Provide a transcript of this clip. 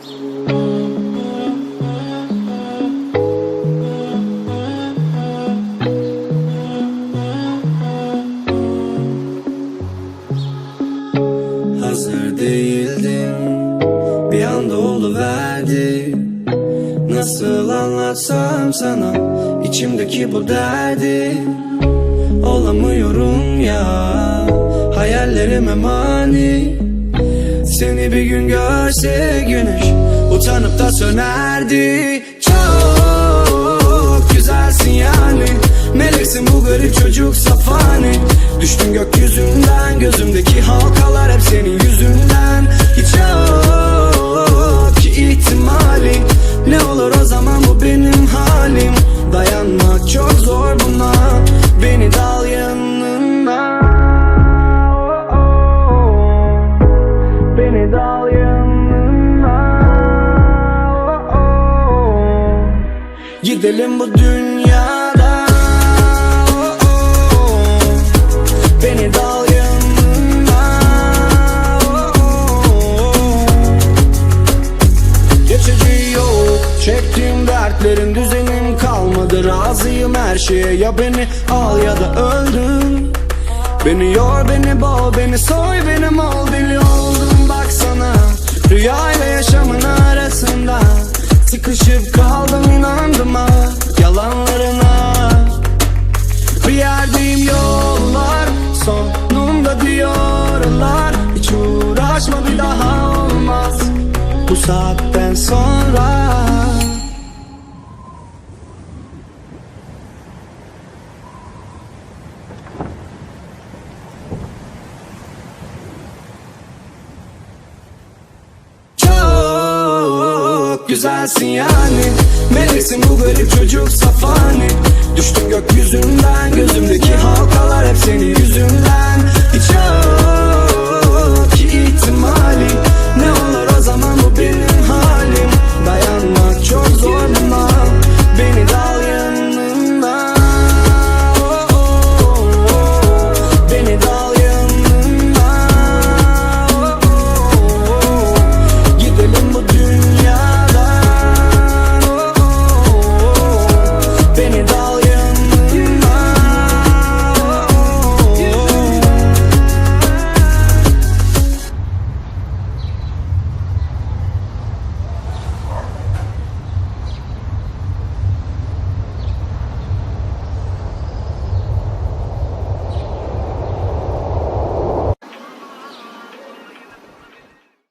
Hazır değildim Bir anda oluverdi. Nasıl anlatsam sana içimdeki bu derdi. Olamıyorum ya Hayallerime mani. Seni bir gün görse güneş Utanıp da sönerdi. Çok güzelsin yani. Meleksin bu garip çocuk safani. Düştün gökyüzünden Gözümdeki halkalar hep senin yüzünden Beni dal yanına. Gidelim bu dünyada. Beni dal yanına. Geçici yok Çektiğim dertlerin düzenim kalmadı. Razıyım her şeye Ya beni al ya da öldür. Beni yor beni boğ beni soy benim ol Sıkışıp kaldım inandım ha Yalanlarına. Bir yerdeyim yollar Sonunda diyorlar. Hiç uğraşma bir daha olmaz. Bu saatten sonra Çok güzelsin yani. Meleksin bu garip çocuk safani. Düştüm gökyüzünden Gözümdeki halkalar hep senin